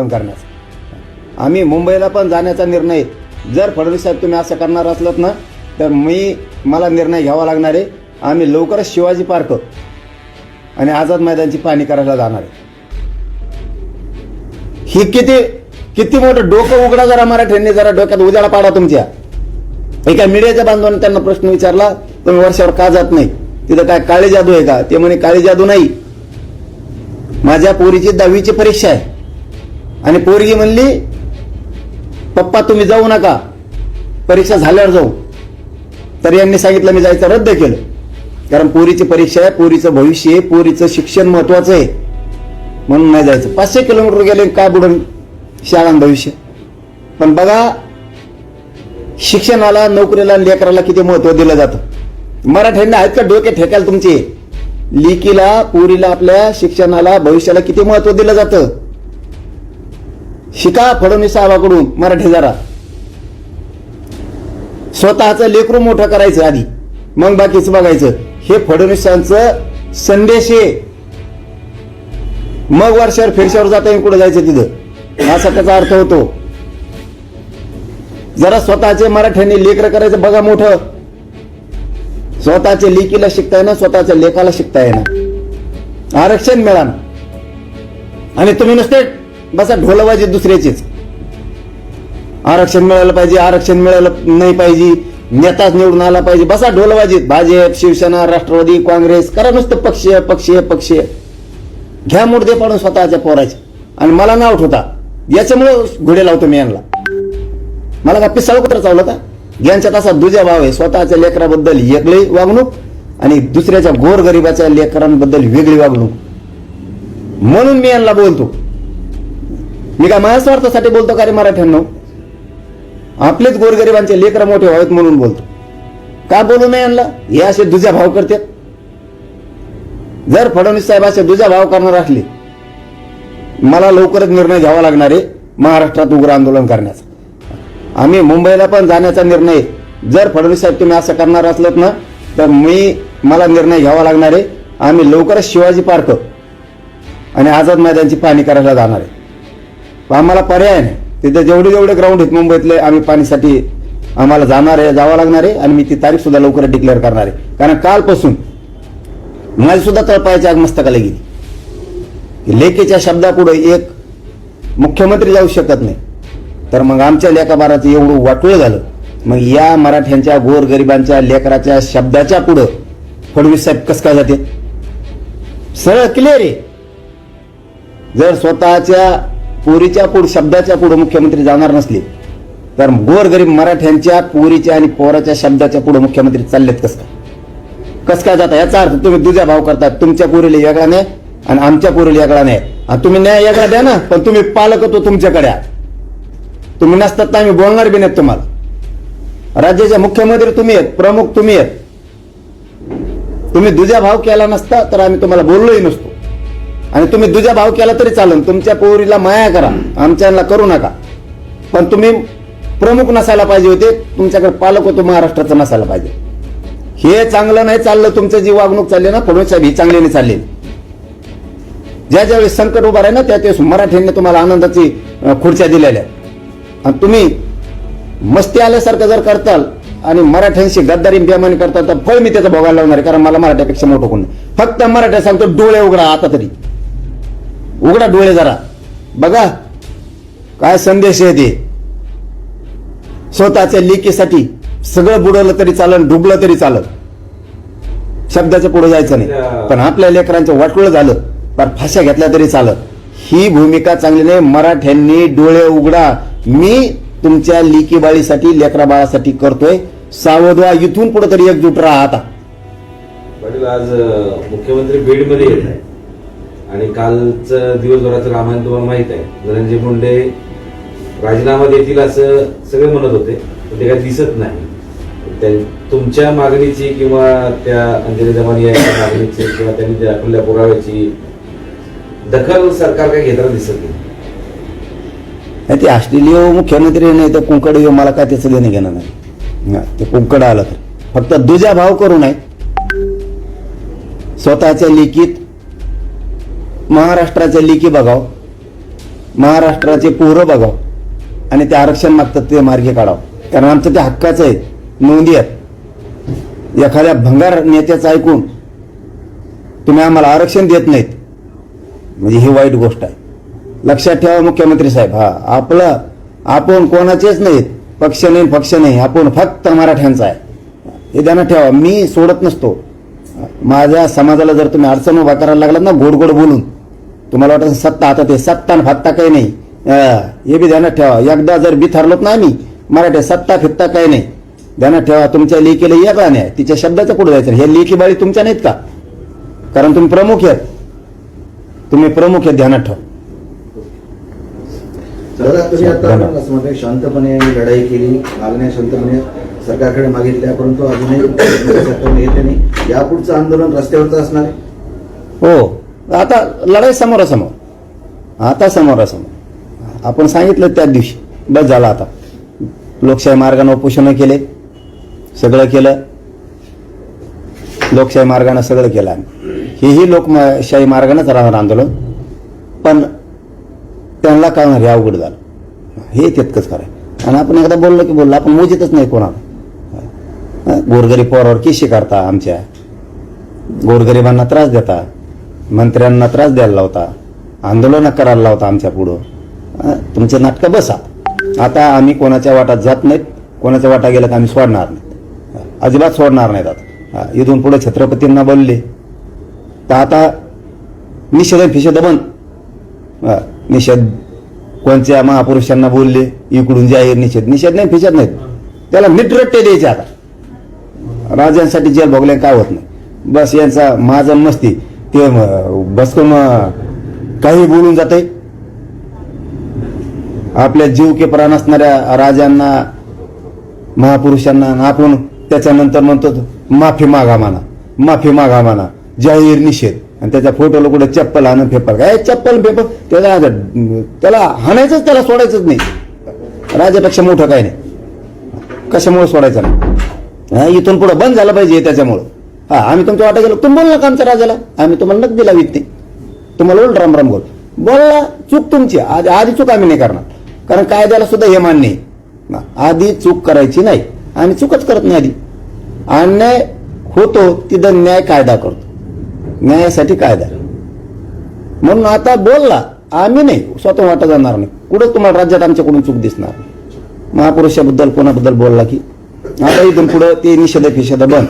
करण्याचा. आम्ही मुंबईला पण जाण्याचा निर्णय जर फडणवीस साहेब तुम्ही असं करणार असलात ना तर मी मला निर्णय घ्यावा लागणार आहे. आम्ही लवकरच शिवाजी पार्क आणि आझाद मैदानची पाहणी करायला जाणार आहे. ही किती किती मोठं डोकं उघडा जरा मराठ्यांनी जरा डोक्यात उजाळा पाडा तुमच्या. एका मीडियाच्या बांधवाने त्यांना प्रश्न विचारला तुम्ही वर्षावर का जात नाही? तिथं काय काळी जादू आहे का? ते म्हणे काळी जादू नाही. माझ्या पोरीची दहावीची परीक्षा आहे. आणि पोरगी म्हणली पप्पा तुम्ही जाऊ नका. परीक्षा झाल्यावर जाऊ. तर यांनी सांगितलं मी जायचं रद्द केलं. कारण पोरीची परीक्षा आहे पोरीचं भविष्य आहे पोरीचं शिक्षण महत्वाचं आहे. म्हणून नाही जायचं. पाचशे किलोमीटर गेले काय बुडून? शाळां भविष्य. पण बघा शिक्षणाला नोकरीला लेकराला किती महत्त्व दिलं जातं. मराठ्यांना आहेत का डोके ठेकायला तुमचे? लिकीला पुरीला आपल्या शिक्षणाला भविष्याला किती महत्त्व दिलं जातं? शिका फडणवीस साहेबाकडून मराठी जरा. स्वतःचं लेकरू मोठं करायचं आधी. मग बाकीचं बघायचं. हे फडणवीसांचं संदेश आहे. मग वर्षावर फिरशावर जाता येईल कुठं जायचं तिथं? असा त्याचा अर्थ होतो. जरा स्वतःचे मराठ्यांनी लेकर करायचं बघा मोठं. स्वतःच्या लेकीला शिकता येणं स्वतःच्या लेखाला शिकता येणं. आरक्षण मिळा आणि तुम्ही नुसते बसा ढोलवाजे दुसऱ्याचेच. आरक्षण मिळालं पाहिजे आरक्षण मिळालं नाही पाहिजे नेताच निवडून आला पाहिजे. बसा ढोलवाजीत भाजप शिवसेना राष्ट्रवादी काँग्रेस करा नुसतं पक्षीय पक्षीय पक्षीय घ्या मुर्दे पाडून स्वतःच्या पोराचे. आणि मला नाव होता याच्यामुळे घोडे लावतो मी यांना. मला का पिसाळ कुत्र चावलं का? यांच्यात असा दुजा भाव आहे. स्वतःच्या लेकराबद्दल वेगळी वागणूक आणि दुसऱ्याच्या गोरगरिबाच्या लेकरांबद्दल वेगळी वागणूक. म्हणून मी यांना बोलतो. मी काय माझ्या स्वार्थासाठी बोलतो का रे मराठ्यांनो? आपलेच गोरगरिबांचे लेकर मोठे व्हावेत म्हणून बोलतो. का बोलू नये यांना? हे असे दुजा भाव करतात. जर फडणवीस साहेब असे दुजा भाव करणार असले मला लवकरच निर्णय घ्यावा लागणार आहे महाराष्ट्रात उग्र आंदोलन करण्याचा. आम्ही मुंबईला पण जाण्याचा निर्णय जर फडणवीस साहेब तुम्ही असं करणार असलात ना तर मी मला निर्णय घ्यावा लागणार आहे. आम्ही लवकरच शिवाजी पार्क आणि आझाद मैदानची पाहणी करायला जाणार आहे. पण आम्हाला पर्याय नाही. तिथे जेवढे जेवढे ग्राउंड आहेत मुंबईतले आम्ही पाणीसाठी आम्हाला जाणार आहे जावं लागणार आहे आणि मी ती तारीख सुद्धा लवकर डिक्लेअर करणार आहे. कारण कालपासून माझी सुद्धा तळपायाची आग मस्तकाला गेली. की शब्दापुढे एक मुख्यमंत्री जाऊ शकत नाही. तर मग आमच्या लेखाबाराचं एवढं वाटोळ झालं. मग या मराठ्यांच्या गोरगरिबांच्या लेकराच्या शब्दाच्या पुढं फडणवीस साहेब कस काय जाते सरळ क्लिअर आहे. जर स्वतःच्या पोरीच्या पुढे शब्दाच्या पुढे मुख्यमंत्री जाणार नसले तर गोरगरीब मराठ्यांच्या पोरीच्या आणि पोराच्या शब्दाच्या पुढे मुख्यमंत्री चाललेत कस काय? कस काय जाता? याचा अर्थ तुम्ही दुजा भाव करतात तुमच्या पोरीला वेगळा नाही आणि आमच्या पोरीला वेगळा नाही आणि तुम्ही न्याय वेगळा द्या ना पण तुम्ही पालक होतो तुमच्याकडे. तुम्ही नसतात तर आम्ही बोलणार बी नाहीत तुम्हाला. राज्याचे मुख्यमंत्री तुम्ही आहेत प्रमुख तुम्ही आहेत. तुम्ही दुजा भाव केला नसता तर आम्ही तुम्हाला बोललोही नसतो. आणि तुम्ही दुजा भाव केला तरी चालेल. तुमच्या पोरीला माया करा. आमच्याला करू नका. पण तुम्ही प्रमुख नसायला पाहिजे होते. तुमच्याकडे पालक होतो महाराष्ट्राचा नसायला पाहिजे. हे चांगलं नाही चाललं तुमचं जी वागणूक चालली ना फडणवीस साहेब ही चांगली नाही चालली. ज्या ज्यावेळेस संकट उभा आहे ना त्या त्यावेळेस मराठ्यांनी तुम्हाला आनंदाची खुर्च्या दिलेल्या आणि तुम्ही मस्ती आल्यासारखं जर करताल आणि मराठ्यांशी गद्दारी बेमानी करताल तर फळ मी त्याचं भोगायला लावणार आहे कारण मला मराठ्यापेक्षा मोठं कोण नाही. फक्त मराठ्या सांगतो डोळे उघडा आता तरी. उघडा डोळे जरा. बघा काय संदेश आहे ते. स्वतःच्या लेकीसाठी सगळं बुडवलं तरी चालन डुबलं तरी चालत शब्दाच्या पुढे जायचं नाही. पण आपल्या लेकरांचं वाटोळ झालं पण फाश्या घेतल्या तरी चालत ही भूमिका चांगली नाही. मराठ्यांनी डोळे उघडा. मी तुमच्या लिकी बाळीसाठी लेकरा बाळासाठी करतोय. सावध व्हा इथून पुढे तरी एकजूट राहा आता. आज मुख्यमंत्री बीडमध्ये येत आहे आणि कालचं दिवसभराचं रामायण तुम्हाला माहीत आहे. धनंजय मुंडे राजीनामा देतील असं सगळे म्हणत होते पण ते काही दिसत नाही. तुमच्या मागणीची किंवा त्या अंजली दमानी यांच्या मागणीची किंवा त्यांनी दाखवल्या पुराव्याची दखल सरकार काही घेताना दिसत नाही. नाही ते ऑस्ट्रेलिया हो मुख्यमंत्री नाही तर कुंकड येऊ मला काय त्याचं देणं घेणं नाही. ते कुंकड आलं तर. फक्त दुजा भाव करू नये. स्वतःच्या लिखित महाराष्ट्राचे लेखी बघाव महाराष्ट्राचे पोरं बघावं आणि ते आरक्षण मागतात ते मार्गे काढावं. कारण आमचं ते हक्काचं आहे. नोंदी आहेत. एखाद्या भंगार नेत्याचं ऐकून तुम्ही आम्हाला आरक्षण देत नाहीत. म्हणजे ही वाईट गोष्ट आहे. लक्षात ठेवा मुख्यमंत्री साहेब. हा आपलं आपण कोणाचेच नाहीत. पक्ष नाही पक्ष नाही. आपण फक्त मराठ्यांचा आहे. हे ध्यानात ठेवा. मी सोडत नसतो. माझ्या समाजाला जर तुम्ही अडचण उभा करायला लागलात ना गोड गोड बोलून तुम्हाला वाटत सत्ता आता ते सत्ता आणि फत्ता काही नाही. हे बी ध्यानात ठेवा. एकदा जर बी ठरलोत ना आम्ही मराठी सत्ता फित्ता काही नाही. ध्यानात ठेवा तुमच्या लेखीला या प्राणी आहे. तिच्या शब्दाच्या पुढे जायचं. हे लेखी बाळी तुमच्या नाहीत का? कारण तुम्ही प्रमुख आहेत. तुम्ही प्रमुख आहेत ध्यानात ठेवा. शांतपणे लढाई केली मागण्या शांतपणे सरकारकडे मागितल्या परंतु अजूनही सरकारने येते नाही. यापुढचं आंदोलन रस्त्यावरचं असणार आहे? हो. आता लढाई समोरासमोर. आता समोरासमोर. आपण सांगितलं त्याच दिवशी. बस झालं आता. लोकशाही मार्गाने उपोषणं केले. सगळं केलं. लोकशाही मार्गाने सगळं केलं आम्ही. हेही लोकशाही मार्गानेच राहणार आंदोलन. पण त्यांना कळणार हे अवघड झालं. हे तितकंच खरं आणि आपण एकदा बोललो की बोललो. आपण मोजितच नाही कोणाला. गोरगरीब पोरावर केशी करता आमच्या? गोरगरिबांना त्रास देता. मंत्र्यांना त्रास द्यायला लावता आंदोलनं करायला लावता आमच्या पुढं. तुमचे नाटकं बसा. आता आम्ही कोणाच्या वाटात जात नाहीत कोणाच्या वाटा गेलं तर आम्ही सोडणार नाहीत. अजिबात सोडणार नाहीत आता. इथून पुढे छत्रपतींना बोलले. तर आता निषेध फिषेध बंद. निषेध कोणत्या महापुरुषांना बोलले? इकडून जाहीर निषेध. निषेध नाही फिषेध नाहीत. त्याला मिटरट्टे द्यायचे आता. राजांसाठी जेल भोगले काय होत नाही. बस यांचा माझं मस्ती. ते म- बसकून काही बोलून जाते आपल्या जीव के प्राण असणाऱ्या राजांना महापुरुषांना आपण त्याच्यानंतर म्हणतो माफी मागा म्हणा माफी मागा म्हणा जाहीर निषेध. आणि त्याच्या फोटोला कुठे चप्पल आणून फेपर काय चप्पल फेपर त्याला त्याला हाणायचंच त्याला सोडायचंच नाही. राजापेक्षा मोठं काय नाही. कशामुळे सोडायचं नाही? हा, इथून पुढे बंद झालं पाहिजे त्याच्यामुळं. हा आम्ही तुमच्या वाटा गेलो तुम्ही बोलला का आमच्या राजाला? आम्ही तुम्हाला नक दिला विकते तुम्हाला बोल राम राम बोल. बोलला चूक तुमची. आधी आधी चूक आम्ही नाही करणार. कारण कायद्याला सुद्धा हे मान्य आहे. आधी चूक करायची नाही. आम्ही चूकच करत नाही आधी. अन्याय होतो तिथं न्याय कायदा करतो. न्यायासाठी कायदा. म्हणून आता बोलला आम्ही नाही. स्वतः वाटा जाणार नाही. कुठं तुम्हाला राज्यात आमच्याकडून चूक दिसणार महापुरुषाबद्दल कोणाबद्दल बोलला की? आता इथून पुढं ते निषेध फिषेध बंद.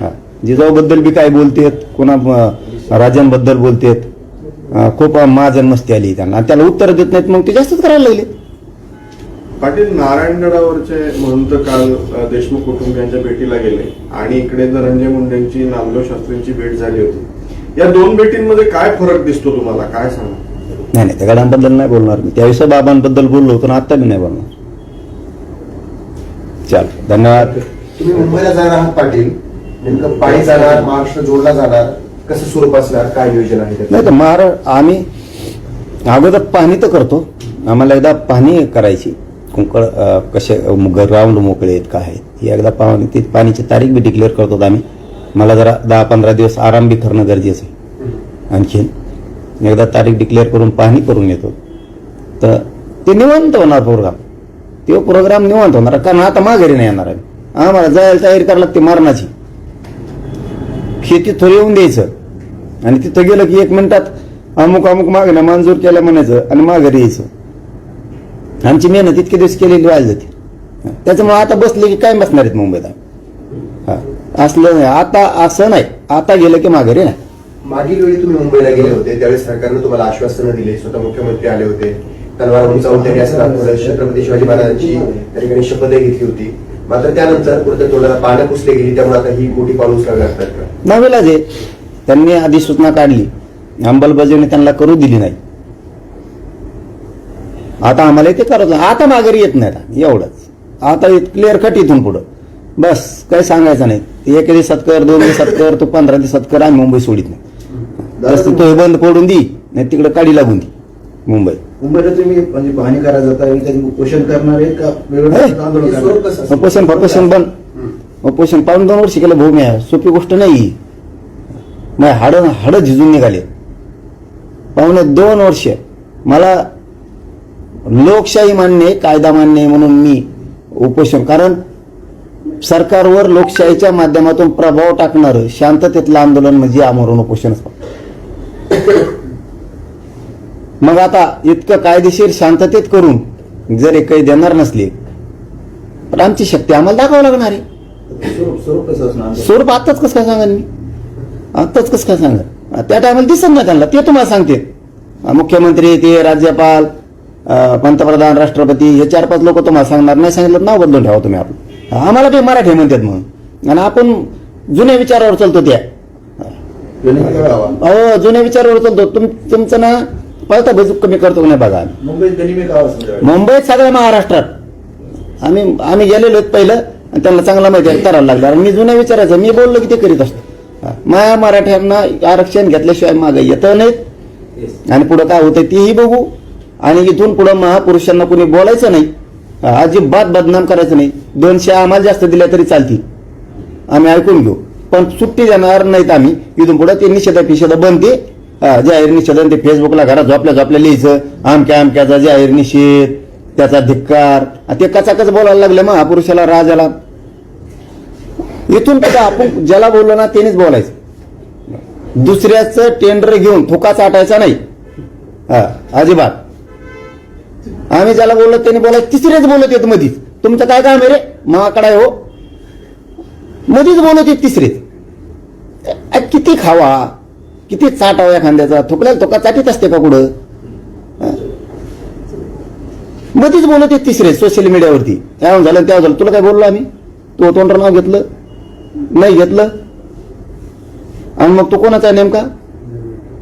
हा. जिजाऊबद्दल बी काय बोलतेत कोणा राजांबद्दल बोलतेत. खूप महाजन मस्ती आली त्यांना. आणि त्याला उत्तर देत नाहीत मग ते जास्तच करायला लागले. पाटील नारायणगडावरचे महंत काल देशमुख कुटुंबियांच्या भेटीला गेले. आणि इकडे धनंजय मुंडेंची नामदेव शास्त्रींची भेट झाली होती. या दोन भेटींमध्ये काय फरक दिसतो तुम्हाला? काय सांगा? नाही नाही त्या गडांबद्दल नाही बोलणार मी. त्याविषयी बाबांबद्दल बोललो होतो ना आता मी नाही बोलणार. चाल धन्यवाद. तुम्ही मुंबईला जाणार आहात पाटील. नेमकं पाणी जाणार महाराष्ट्र जोडला जाणार कसं स्वरूप असणार काय नियोजन आहे नाही तर महाराज आम्ही अगोदर पाहणी तर करतो. आम्हाला एकदा पाहणी करायची. कुंकळ कसे ग्राउंड मोकळे आहेत काय आहेत. ही एकदा पाहणी ती पाणीची तारीख बी डिक्लेअर करतो आम्ही. मला जरा दहा पंधरा दिवस आराम बी करणं गरजेचं आहे. आणखीन एकदा तारीख डिक्लेअर करून पाहणी करून येतो. तर ते निवांत होणार प्रोग्राम तो प्रोग्राम निवांत होणार कारण आता माघारी नाही येणार आहे आम्हाला जायला तयारी करायला लागते मारणाची. शेती थोडं येऊन द्यायचं. आणि तिथं गेलं की एक मिनिटात अमुक अमुक मागण्या मंजूर केल्या म्हणायचं आणि माघारी यायचं. आमची मेहनत इतके दिवस केलेली व्हायला जाते. त्याच्यामुळे आता बसले की काय बसणार आहेत मुंबईत हा. असलं नाही. आता असं नाही. आता गेलं की माघारी नाही. मागील वेळी तुम्ही मुंबईला गेले होते. त्यावेळी सरकारनं तुम्हाला आश्वासन दिले. स्वतः मुख्यमंत्री आले होते. तलवार उंचावून असताना छत्रपती शिवाजी महाराजांची त्या ठिकाणी शपथही घेतली होती. मात्र त्यानंतर कुठे तोंडाला पानं पुसले गेली त्यामुळे आता ही मोठी पाऊल उचलावी लागतात. का नावेलाच आहे त्यांनी अधिसूचना काढली अंमलबजावणी त्यांना करू दिली नाही. आता आम्हाला ते करत. आता माघारी येत नाही आता. एवढंच. आता क्लिअर कट इथून पुढं. बस काही सांगायचं नाही. एक दिवसात कर दोन दिवसात कर तू पंधरा दिवसात कर आम्ही मुंबई सोडित नाही. बस तो हे बंद पडून दी नाही तिकडे काढी लागून दी मुंबई. मुंबईला तुम्ही म्हणजे पाहणी करायला जाता उपोषण करणार आहे का? आंदोलन करणार? उपोषण बंद. उपोषण पाऊन दोन वर्ष केलं भूमी आहे. सोपी गोष्ट नाही मग हाड हाड झिजून निघाले. पाहुणे दोन वर्ष. मला लोकशाही मान्य कायदा मान्य आहे म्हणून मी उपोषण. कारण सरकारवर लोकशाहीच्या माध्यमातून प्रभाव टाकणारं शांततेतलं आंदोलन म्हणजे आमरण उपोषण मग आता इतकं कायदेशीर शांततेत करून जर हे काही देणार नसले तर आमची शक्ती आम्हाला दाखवावं लागणार आहे. स्वरूप स्वरूप कसं काय सांगा मी? आत्ताच कसं काय सांगा त्या टायमाला दिसत ना त्यांना ते तुम्हाला सांगते मुख्यमंत्री ते राज्यपाल पंतप्रधान राष्ट्रपती हे चार पाच लोक तुम्हाला सांगणार नाही सांगितलं नाव बदलून ठेवा तुम्ही आपलं. आम्हाला ते मराठी म्हणतात मग आणि आपण जुन्या विचारावर चालतो त्या. अहो जुन्या विचारावर चालतो. तुम तुमचं ना पळता बजूक कमी करतो नाही बघा. मुंबईत गनिमी का असं मुंबईत सगळ्या महाराष्ट्रात. आम्ही आम्ही गेलेलो आहेत पहिलं आणि त्यांना चांगला माहिती आहे करायला लागलं. आणि मी जुन्या विचारायचं मी बोललो की ते करीत असतो. माया मराठ्यांना आरक्षण घेतल्याशिवाय मागे येतं नाहीत. आणि पुढं काय होतं तेही बघू. आणि इथून पुढं महापुरुषांना कोणी बोलायचं नाही. अजिबात बदनाम करायचं नाही. दोनशे आम्हाला जास्त दिल्या तरी चालतील. आम्ही ऐकून घेऊ. पण सुट्टी देणार नाहीत आम्ही. इथून पुढे ते निषेध पिषेध बंद ते हा, जाहीर निषेध आणि ते फेसबुकला घरात झोपल्या झोपल्या लिहायचं. आमक्या आमक्याचा जाहीर निषेध त्याचा धिक्कार. ते ते कचाकच बोलायला लागले महापुरुषाला राजाला. इथून कसं आपण ज्याला बोललो ना त्यानेच बोलायचं. दुसऱ्याचं टेंडर घेऊन थुका चाटायचा नाही. हा अजिबात. आम्ही ज्याला बोललो त्याने बोलायचं. तिसरेच बोलत येत मधीच. तुमचं काय काम आहे रे? महाकडाय हो. मधीच बोलत येत तिसरेच. किती खावा. किती चाटावा हो एखाद्याचा? थुकल्याला थोका चाटीत असते का कुठं? मग मधीच बोलत आहे तिसरे सोशल मीडियावरती त्यावर झालं? त्यावर झालं? तुला काय बोललो आम्ही? तू तोंडर नाव घेतलं? नाही घेतलं? आणि मग तो कोणाचा आहे नेमका?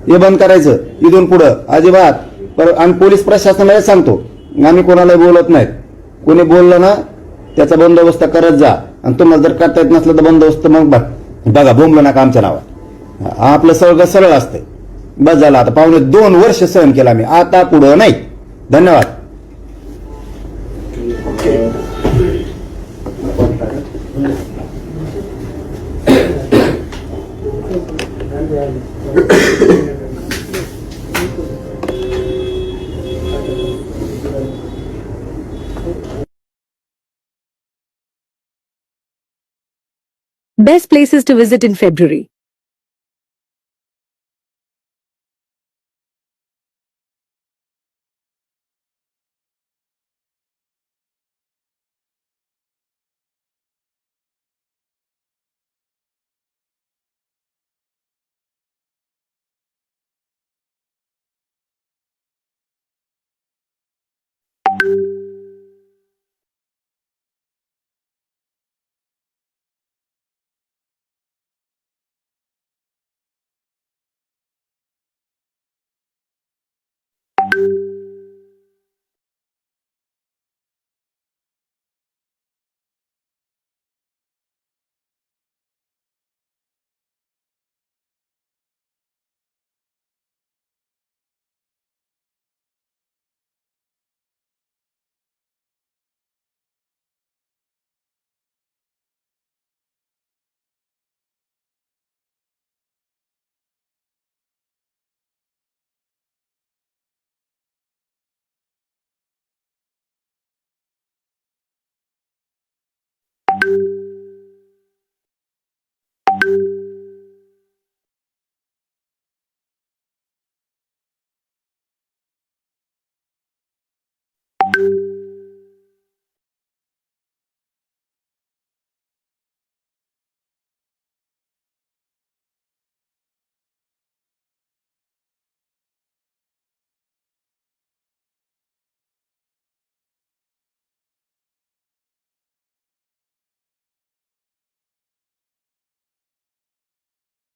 हे बंद करायचं. इथून पुढं. अजिबात. पर आम्ही पोलीस प्रशासनाला सांगतो. आम्ही कोणाला बोलत नाहीत कोणी बोललं ना त्याचा बंदोबस्त करत जा. आणि तुम्हाला जर करता येत नसलं तर बंदोबस्त मग बघ. बघा बोंबलं नका आमच्या नावात. हा, आपलं सगळं सरळ असतंय. बस झालं आता पाहुणे दोन वर्ष सहन केला मी. आता पुढं नाही. धन्यवाद. Best places to visit in February.